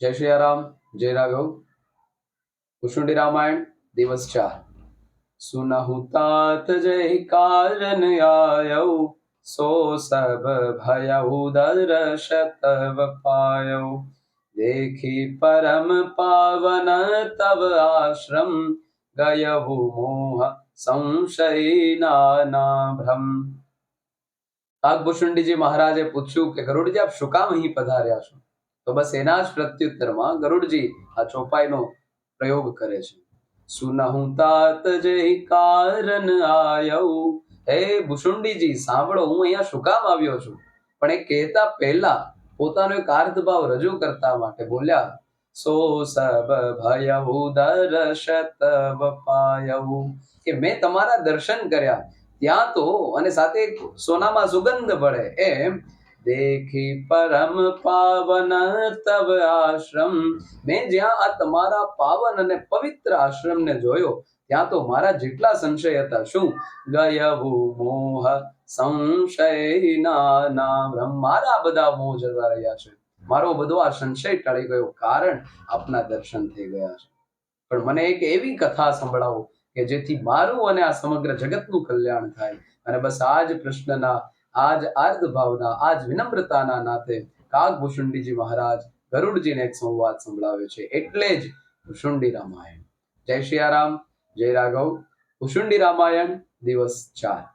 જય શ્રી રામ, જય રાઘવ. કુશુંડી રામાયણ, દિવસ ચાર. સુનહુ તાત જય કારણ આયૌ સો સબ ભયઉ દર્શ તવ પાયૌ. દેખી પરમ પાવન તવ આશ્રમ ગયહુ મોહ સંશય નાના ભ્રમ કાગભૂષુંડીજી મહારાજે પૂછ્યું કે ગરુડજી, આપ શું કામ અહીં પધાર્યા છો? તો બસ એના જ પ્રત્યુત્તરમાં ગરુડજી આ ચોપાઈનો પ્રયોગ કરે છે. સુનહું તાત જય કારણ આયૌ હે ભૂષુંડીજી, સાંભળો, હું અહીંયા શું કામ આવ્યો છું? પણ એ કહેતા પહેલા પોતાનો એક અર્ધભાવ રજૂ કરતા માટે બોલ્યા, સો સબ ભયહુ દર્શત વપાયહુ કે મેં તમારા દર્શન કર્યા, ત્યાં તો અને સાથે સોનામાં સુગંધ પડે એમ દેખી પરમ પાવન, તવ આશ્રમ. મેં જ્યાં આ તમારા પાવન અને પવિત્ર આશ્રમને જોયો, ત્યાં તો મારા જેટલા સંશય હતા. શું? ગયહુ મોહ, સંશય નાના મારા બધા મોહ જતા રહ્યા છે. મારો બધો આ સંશય ટળી ગયો કારણ આપના દર્શન થઈ ગયા છે. પણ મને એક એવી કથા સંભળાવો કે જેથી મારું અને આ સમગ્ર જગતનું કલ્યાણ થાય. અને બસ આ જ કૃષ્ણના આજ આર્દ ભાવના, આજ વિનમ્રતાના નાતે કાગભૂષુંડીજી મહારાજ ગરુડજીને એક સંવાદ સંભળાવે છે. એટલે જ ભૂષુંડી રામાયણ. જય શ્રી રામ જય રાઘવ. ભૂષુંડી રામાયણ દિવસ ચાર.